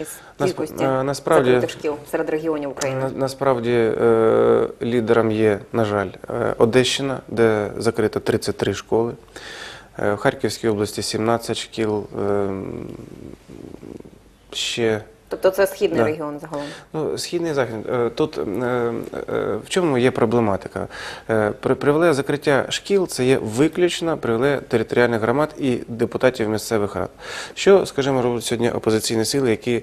із кількості е, насправді- закритих шкіл серед регіонів України? На, насправді е, лідером є, на жаль, е, Одещина, де закрито 33 школи. В Харківській області 17 шкіл. Ще Тобто це східний Да. регіон загалом. Ну, східний захід. Е, Тут е, е, в чому є проблематика? При- Привілея закриття шкіл це є виключно привілея територіальних громад і депутатів місцевих рад. Що, скажімо, роблять сьогодні опозиційні сили, які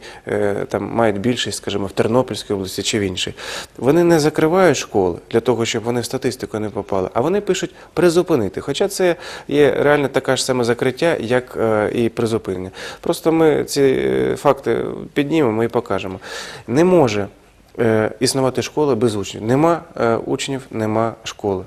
там мають більшість, скажімо, в Тернопільській області чи в іншій. Вони не закривають школи для того, щоб вони в статистику не попали, а вони пишуть призупинити. Хоча це є реально така ж саме закриття, як і призупинення. Просто ми ці факти піднімемо і покажемо. Не може е, існувати школа без учнів. Нема е, учнів, нема школи.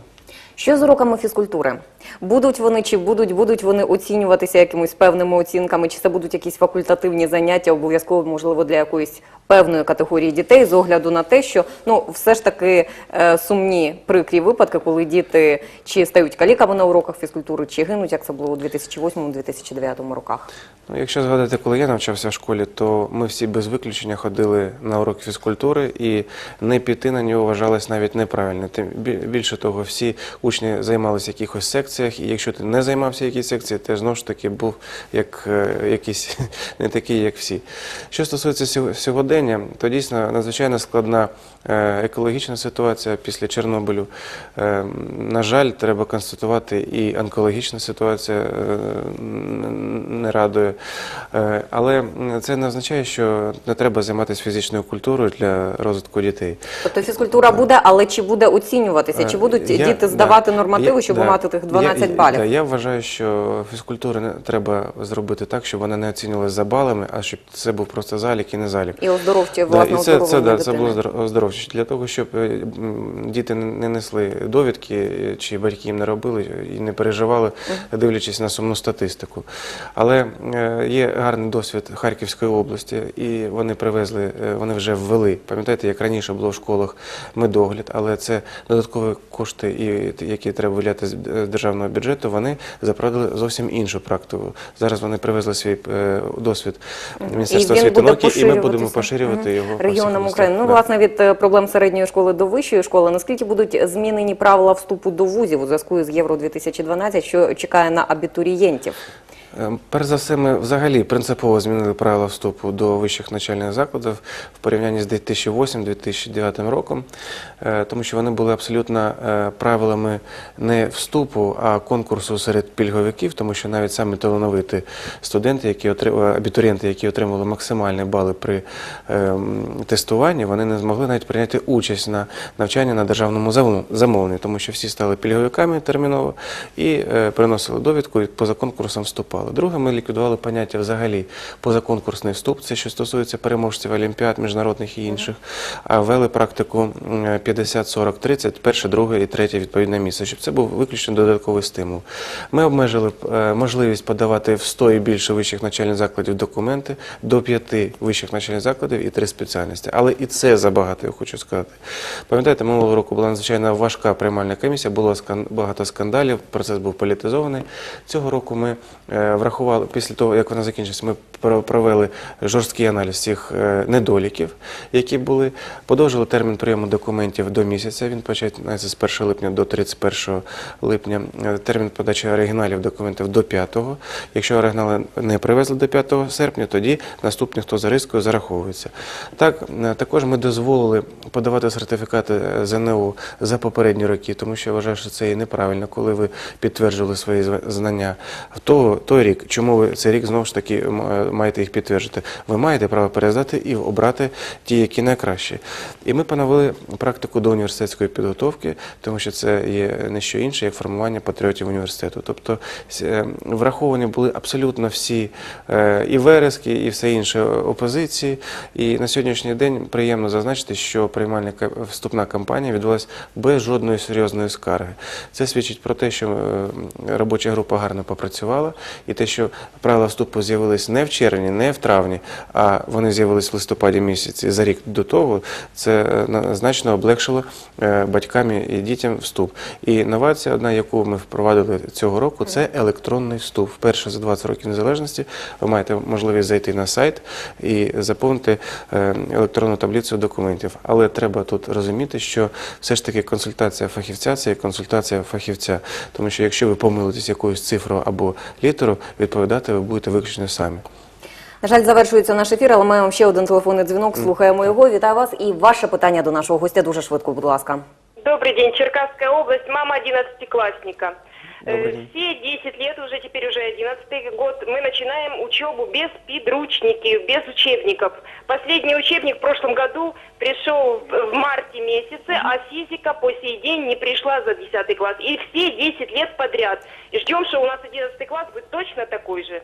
Що з уроками фізкультури? Будуть вони чи будуть, будуть вони оцінюватися якимись певними оцінками, чи це будуть якісь факультативні заняття, обов'язково, можливо, для якоїсь певної категорії дітей, з огляду на те, що ну все ж таки е, сумні прикрі випадки, коли діти чи стають каліками на уроках фізкультури, чи гинуть, як це було у 2008-2009 роках. Ну, якщо згадати, коли я навчався в школі, то ми всі без виключення ходили на урок фізкультури, і не піти на нього вважалось навіть неправильно. Тим більше того, всі учні займалися якихось секціях, і якщо ти не займався в якійсь секції, ти знову ж таки був як е, якийсь не такий, як всі. Що стосується сьогодення, то дійсно надзвичайно складна е, екологічна ситуація після Чорнобилю. Е, На жаль, треба констатувати і онкологічна ситуація не радує. Але це не означає, що не треба займатися фізичною культурою для розвитку дітей. Тобто фізкультура буде, але чи буде оцінюватися? Чи будуть я- діти да. здавати нормативи, щоб да. мати тих 12 я, балів? Да, я вважаю, що фізкультуру не треба зробити так, щоб вона не оцінювалася за балами, а щоб це був просто залік і не залік. І оздоровче Да, власне і це, це, да, це було здор- оздоровче. Для того, щоб е, м, діти не не несли довідки, е, чи батьки їм не робили і не переживали, дивлячись на сумну статистику. Але е, є гарний досвід Харківської області, і вони привезли, е, вони вже ввели. Пам'ятаєте, як раніше було в школах медогляд, але це додаткові кошти, і, т- які треба виділяти з е, державного бюджету, вони запровадили зовсім іншу практику. Зараз вони привезли свій е, досвід Міністерства освіти науки, і ми будемо поширювати його регіонам. України. Ну, власне, від е, проблем середньої школи до вищої школи, наскільки будуть змінені правила вступу до вузів у зв'язку з Євро 2012, що чекає на абітурієнтів? Ем, Перш за все, ми взагалі принципово змінили правила вступу до вищих навчальних закладів в порівнянні з 2008-2009 роком, е, тому що вони були абсолютно е, правилами не вступу, а конкурсу серед пільговиків, тому що навіть самі талановиті студенти, які отримали, абітурієнти, які отримали максимальні бали при ем, тестуванні, вони не змогли навіть прийняти участь на навчанні на державному замовленні, тому що всі стали пільговиками терміново і е, приносили довідку і поза конкурсом вступали. Друге, ми ліквідували поняття взагалі позаконкурсний вступ, це що стосується переможців олімпіад, міжнародних і інших, а ввели практику 50, 40, 30, перше, друге і третє відповідне місце, щоб це був виключно додатковий стимул. Ми обмежили е, можливість подавати в 100 і більше вищих навчальних закладів документи до 5 вищих навчальних закладів і 3 спеціальності. Але і це забагато, я хочу сказати. Пам'ятаєте, минулого року була надзвичайно важка приймальна комісія, було багато скандалів, процес був політизований. Цього року ми е, врахували, після того, як вона закінчилась, ми провели жорсткий аналіз цих е, недоліків, які були. Подовжили термін прийому документів до місяця. Він починається з 1 липня до 31 липня. Е, Термін подачі оригіналів документів до 5. Якщо оригінали не привезли до 5 серпня, тоді наступний, хто за рискою, зараховується. Так, е, також ми дозволили подавати сертифікати ЗНО за попередні роки, тому що я вважаю, що це є неправильно, коли ви підтверджували свої знання того, той рік. Чому ви цей рік знову ж таки е, маєте їх підтверджувати? Ви маєте право перездати і обрати ті, які найкращі. І ми поновили практику до університетської підготовки, тому що це є не що інше, як формування патріотів університету. Тобто е, враховані були абсолютно всі е, і верески, і все інше опозиції. І на сьогоднішній день приємно зазначити, що приймальна вступна кампанія відбулася без жодної серйозної скарги. Це свідчить про те, що робоча група гарно попрацювала, І те, що правила вступу з'явились не в червні, не в травні, а вони з'явились в листопаді місяці за рік до того, це е, на- значно облегшило е, батькам і дітям вступ. І інновація одна, яку ми впровадили цього року, це електронний вступ. Вперше за 20 років незалежності ви маєте можливість зайти на сайт і заповнити е, електронну таблицю документів. Але треба тут розуміти, що все ж таки консультація фахівця це консультація фахівця. Тому що якщо ви помилитесь якоюсь цифрою або літеру, відповідати ви будете виключно самі. На жаль, завершується наш ефір, але маємо ще один телефонний дзвінок. Слухаємо його. Вітаю вас. І ваше питання до нашого гостя дуже швидко, будь ласка. добрий день, Черкасская область, мама 11-классника. Э. Все 10 лет, уже теперь уже 11 год, мы начинаем учебу без подручники, без учебников. Последний учебник в прошлом году пришел в марте месяце, а физика по сей день не пришла за 10 класс. И все 10 лет подряд. И ждем, что у нас 11 класс будет точно такой же.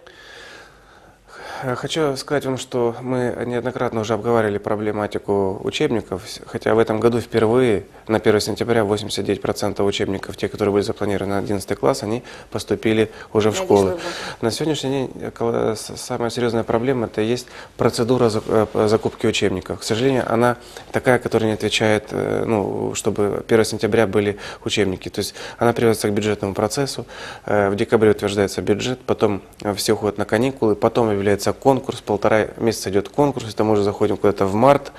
Э, Хочу сказать вам, что мы неоднократно уже обговаривали проблематику учебников, хотя в этом году впервые на 1 сентября 89% учебников, те, которые были запланированы на 11 класс, они поступили уже в школы. На сегодняшний день э, самая серьезная проблема – это есть процедура э, закупки учебников. К сожалению, она такая, которая не отвечает, ну, чтобы 1 сентября были учебники. То есть она приводится к бюджетному процессу. В декабре утверждается бюджет, потом все уходят на каникулы, потом объявляется конкурс, полтора месяца идет конкурс, это мы уже заходим куда-то в март.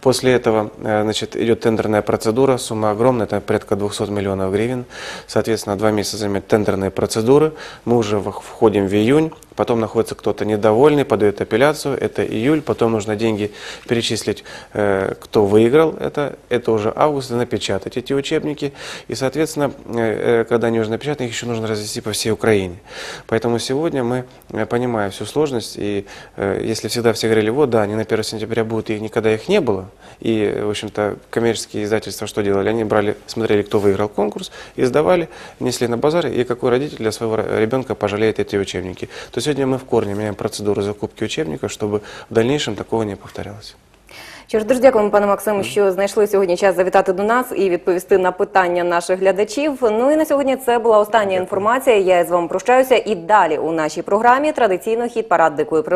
После этого э, значит, идет тендерная процедура, сумма огромная, это порядка 200 миллионов гривен. Соответственно, два месяца займет тендерные процедуры. Мы уже в- входим в июнь, потом находится кто-то недовольный, подает апелляцию, это июль, потом нужно деньги перечислить, э, кто выиграл это, это уже август, и напечатать эти учебники. И, соответственно, э, э, когда они уже напечатаны, их еще нужно развести по всей Украине. Поэтому сегодня мы, понимая всю сложность, и если всегда все говорили, вот, да, они на 1 сентября будут, и никогда их не было, и, в общем-то, коммерческие издательства что делали? Они брали, смотрели, кто выиграл конкурс, и сдавали, несли на базар, и какой родитель для своего ребенка пожалеет эти учебники. То сегодня мы в корне меняем процедуру закупки учебников, чтобы в дальнейшем такого не повторялось. Що ж, дуже дякуємо, пане Максиму, що знайшли сьогодні час завітати до нас і відповісти на питання наших глядачів. Ну і на сьогодні це була остання інформація. Я з вами прощаюся. І далі у нашій програмі традиційно хід парад дикої природи.